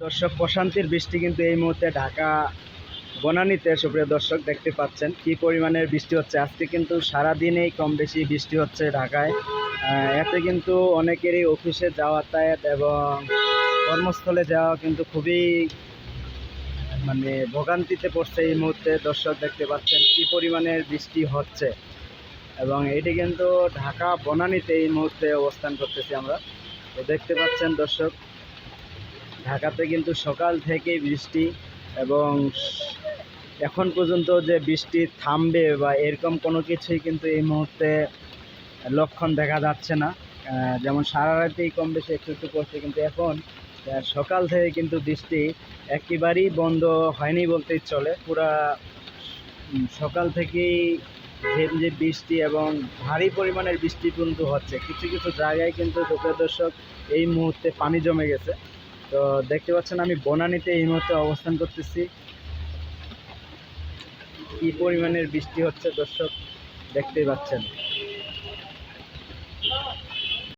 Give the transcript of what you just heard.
দর্শক, প্রশান্তির বৃষ্টি কিন্তু এই মুহূর্তে ঢাকা বনানীতে সুপ্রিয় দর্শক দেখতে পাচ্ছেন। কি পরিমাণের বৃষ্টি হচ্ছে? আজকে কিন্তু সারাদিনেই কম বেশি বৃষ্টি হচ্ছে ঢাকায়। এতে কিন্তু অনেকেরই অফিসে যাতায়াত এবং কর্মস্থলে যাওয়া কিন্তু খুবই মানে ভোগান্তিতে পড়ছে এই মুহূর্তে দর্শক দেখতে পাচ্ছেন কি পরিমাণের বৃষ্টি হচ্ছে। এবং এটি কিন্তু ঢাকা বনানীতে এই মুহূর্তে অবস্থান করতেছি আমরা। তো দেখতে পাচ্ছেন দর্শক ঢাকাতে কিন্তু সকাল থেকেই বৃষ্টি এবং এখন পর্যন্ত যে বৃষ্টি থামবে বা এরকম কোনো কিছুই কিন্তু এই মুহূর্তে লক্ষণ দেখা যাচ্ছে না। যেমন সারা রাতেই কম বেশি একটু একটু পড়ছে কিন্তু এখন সকাল থেকে কিন্তু বৃষ্টি একেবারেই বন্ধ হয়নি বলতেই চলে। পুরা সকাল থেকেই যে বৃষ্টি এবং ভারী পরিমাণের বৃষ্টি কিন্তু হচ্ছে। কিছু কিছু জায়গায় কিন্তু দর্শক, এই মুহূর্তে পানি জমে গেছে। তো দেখতে পাচ্ছেন আমি বনানীতে এই মুহূর্তে অবস্থান করতেছি। কি পরিমাণের বৃষ্টি হচ্ছে দর্শক দেখতেই পাচ্ছেন।